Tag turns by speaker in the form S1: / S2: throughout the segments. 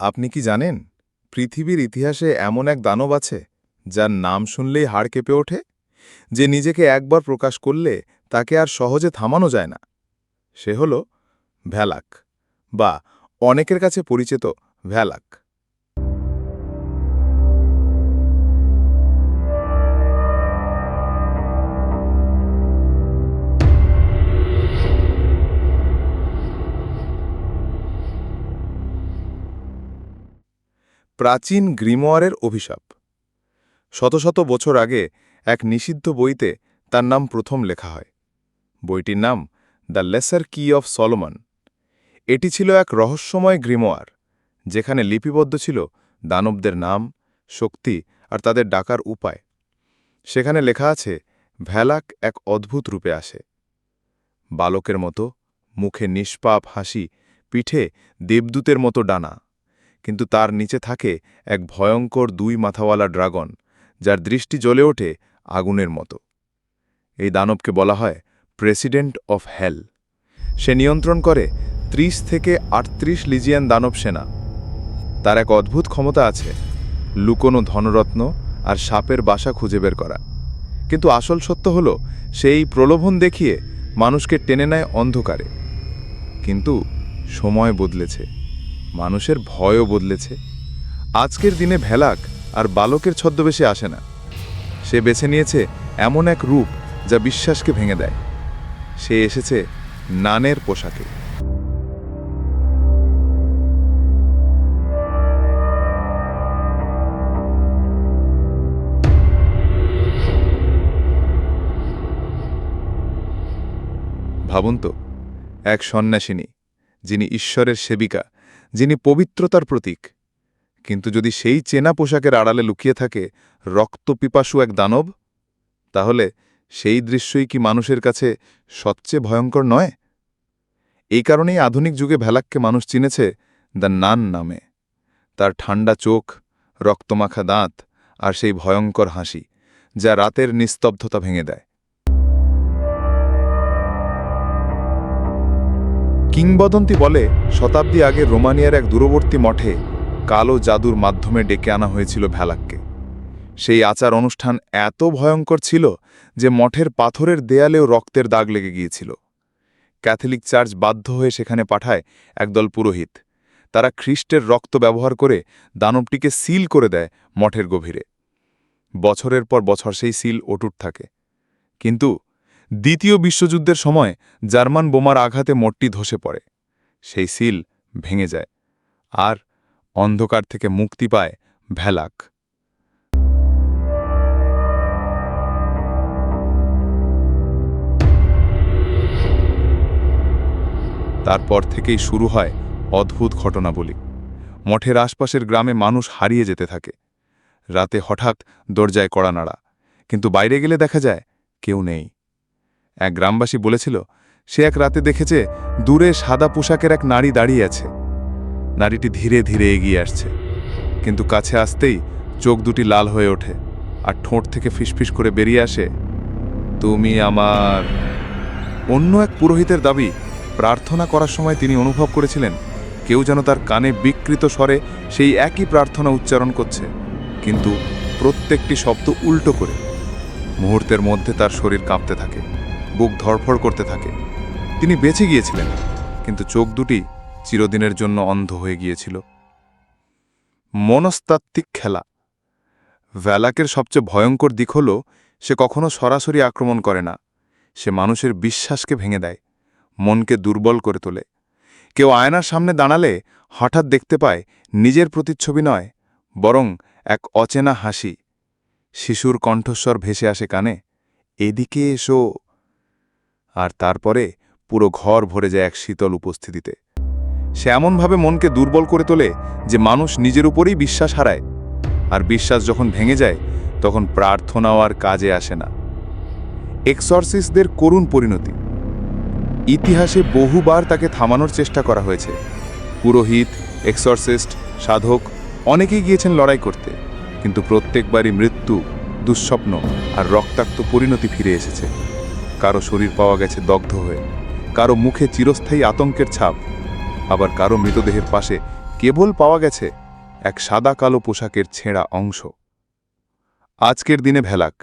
S1: আপনি কি জানেন, পৃথিবীর ইতিহাসে এমন এক দানব আছে, যার নাম শুনলেই হাড় কেঁপে ওঠে? যে নিজেকে একবার প্রকাশ করলে তাকে আর সহজে থামানো যায় না। সে হল ভ্যালাক, বা অনেকের কাছে পরিচিত ভ্যালাক। প্রাচীন গ্রিমোয়ারের অভিশাপ। শত শত বছর আগে এক নিষিদ্ধ বইতে তার নাম প্রথম লেখা হয়। বইটির নাম the lesser key of Solomon. এটি ছিল এক রহস্যময় গ্রিমোয়ার, যেখানে লিপিবদ্ধ ছিল দানবদের নাম, শক্তি আর তাদের ডাকার উপায়। সেখানে লেখা আছে, ভ্যালাক এক অদ্ভুত রূপে আসে। বালকের মতো মুখে নিষ্পাপ হাসি, পিঠে দেবদূতের মতো ডানা। কিন্তু তার নিচে থাকে এক ভয়ঙ্কর দুই মাথাওয়ালা ড্রাগন, যার দৃষ্টি জ্বলে ওঠে আগুনের মতো। এই দানবকে বলা হয় প্রেসিডেন্ট অফ হেল। সে নিয়ন্ত্রণ করে ৩০ থেকে আটত্রিশ লিজিয়ান দানব সেনা। তার এক অদ্ভুত ক্ষমতা আছে, লুকোনো ধনরত্ন আর সাপের বাসা খুঁজে বের করা। কিন্তু আসল সত্য হল, সেই প্রলোভন দেখিয়ে মানুষকে টেনে নেয় অন্ধকারে। কিন্তু সময় বদলেছে। মানুষের ভয়ও বদলেছে। আজকের দিনে ভেলাক আর বালকের ছদ্মবেশে আসে না। সে বেছে নিয়েছে এমন এক রূপ যা বিশ্বাসকে ভেঙে দেয়। সে এসেছে নানের পোশাকে। ভাবুন তো, এক সন্ন্যাসিনী যিনি ঈশ্বরের সেবিকা যিনি পবিত্রতার প্রতীক। কিন্তু যদি সেই চেনা পোশাকের আড়ালে লুকিয়ে থাকে রক্তপিপাসু এক দানব, তাহলে সেই দৃশ্যই কি মানুষের কাছে সবচেয়ে ভয়ঙ্কর নয়? এই কারণেই আধুনিক যুগে ভেলাককে মানুষ চিনেছে দ্য নান নামে। তার ঠান্ডা চোখ, রক্তমাখা দাঁত আর সেই ভয়ঙ্কর হাসি, যা রাতের নিস্তব্ধতা ভেঙে দেয়। কিংবদন্তি বলে, শতাব্দী আগে রোমানিয়ার এক দূরবর্তী মঠে কালো জাদুর মাধ্যমে ডেকে আনা হয়েছিল ভ্যালাককে সেই আচার অনুষ্ঠান এত ভয়ঙ্কর ছিল যে মঠের পাথরের দেয়ালেও রক্তের দাগ লেগে গিয়েছিল। ক্যাথলিক চার্চ বাধ্য হয়ে সেখানে পাঠায় একদল পুরোহিত। তারা খ্রিস্টের রক্ত ব্যবহার করে দানবটিকে সিল করে দেয় মঠের গভীরে। বছরের পর বছর সেই সিল অটুট থাকে। কিন্তু দ্বিতীয় বিশ্বযুদ্ধের সময় জার্মান বোমার আঘাতে মঠটি ধসে পড়ে। সেই সিল ভেঙে যায় আর অন্ধকার থেকে মুক্তি পায় ভ্যালাক। তারপর থেকেই শুরু হয় অদ্ভুত ঘটনাবলী। মঠের আশপাশের গ্রামে মানুষ হারিয়ে যেতে থাকে। রাতে হঠাৎ দরজায় কড়া নাড়া, কিন্তু বাইরে গেলে দেখা যায় কেউ নেই। এক গ্রামবাসী বলেছিল, সে এক রাতে দেখেছে দূরে সাদা পোশাকের এক নারী দাঁড়িয়ে আছে। নারীটি ধীরে ধীরে এগিয়ে আসছে, কিন্তু কাছে আসতেই চোখ দুটি লাল হয়ে ওঠে আর ঠোঁট থেকে ফিসফিস করে বেরিয়ে আসে, তুমি আমার অন্য এক পুরোহিতের দাবি প্রার্থনা করার সময় তিনি অনুভব করেছিলেন, কেউ যেন তার কানে বিকৃত স্বরে সেই একই প্রার্থনা উচ্চারণ করছে, কিন্তু প্রত্যেকটি শব্দ উল্টো করে, মুহূর্তের মধ্যে তার শরীর কাঁপতে থাকে। বুক ধরফড় করতে থাকে। তিনি বেঁচে গিয়েছিলেন, কিন্তু চোখ দুটি চিরদিনের জন্য অন্ধ হয়ে গিয়েছিল। মনস্তাত্ত্বিক খেলা। ভ্যালাকের সবচেয়ে ভয়ঙ্কর দিক হল, সে কখনো সরাসরি আক্রমণ করে না। সে মানুষের বিশ্বাসকে ভেঙে দেয়, মনকে দুর্বল করে তোলে। কেউ আয়নার সামনে দাঁড়ালে হঠাৎ দেখতে পায়, নিজের প্রতিচ্ছবি নয়, বরং এক অচেনা হাসি। শিশুর কণ্ঠস্বর ভেসে আসে কানে, এদিকে এসো। আর তারপরে পুরো ঘর ভরে যায় এক শীতল উপস্থিতিতে। সে এমনভাবে মনকে দুর্বল করে তোলে যে মানুষ নিজের উপরেই বিশ্বাস হারায়। আর বিশ্বাস যখন ভেঙে যায়, তখন প্রার্থনাও আর কাজে আসে না। এক্সরসিসদের করুণ পরিণতি। ইতিহাসে বহুবার তাকে থামানোর চেষ্টা করা হয়েছে। পুরোহিত, এক্সরসিস্ট, সাধক অনেকেই গিয়েছেন লড়াই করতে, কিন্তু প্রত্যেকবারই মৃত্যু, দুঃস্বপ্ন আর রক্তাক্ত পরিণতি ফিরে এসেছে। কারও শরীর পাওয়া গেছে দগ্ধ হয়ে, কারও মুখে চিরস্থায়ী আতঙ্কের ছাপ, আবার কারও মৃতদেহের পাশে কেবল পাওয়া গেছে এক সাদা কালো পোশাকের ছেঁড়া অংশ। আজকের দিনে ভেলাক।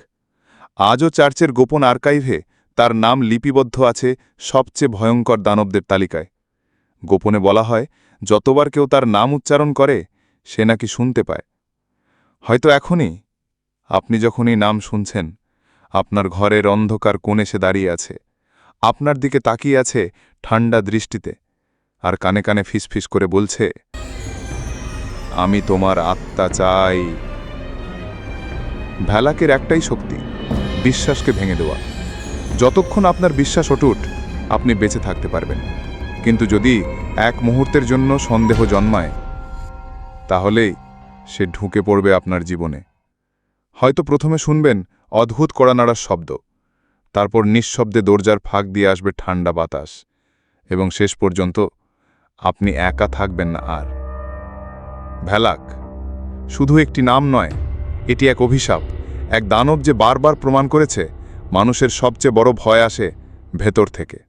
S1: আজও চার্চের গোপন আর্কাইভে তার নাম লিপিবদ্ধ আছে সবচেয়ে ভয়ঙ্কর দানবদের তালিকায়। গোপনে বলা হয়, যতবার কেউ তার নাম উচ্চারণ করে, সে নাকি শুনতে পায়। হয়তো এখনই আপনি যখনই নাম শুনছেন আপনার ঘরের অন্ধকার কোণে সে দাঁড়িয়ে আছে। আপনার দিকে তাকিয়ে আছে ঠান্ডা দৃষ্টিতে আর কানে কানে ফিসফিস করে বলছে, আমি তোমার আত্মা চাই। ভ্যালাকের একটাই শক্তি, বিশ্বাসকে ভেঙে দেওয়া। যতক্ষণ আপনার বিশ্বাস অটুট, আপনি বেঁচে থাকতে পারবেন। কিন্তু যদি এক মুহূর্তের জন্য সন্দেহ জন্মায়, তাহলেই সে ঢুকে পড়বে আপনার জীবনে। হয়তো প্রথমে শুনবেন অদ্ভুত কড়া নাড়ার শব্দ। তারপর নিঃশব্দে দরজার ফাঁক দিয়ে আসবে ঠান্ডা বাতাস। এবং শেষ পর্যন্ত, আপনি একা থাকবেন না আর। ভ্যালাক, শুধু একটি নাম নয়, এটি এক অভিশাপ, এক দানব যে বারবার প্রমাণ করেছে, মানুষের সবচেয়ে বড় ভয় আসে ভেতর থেকে।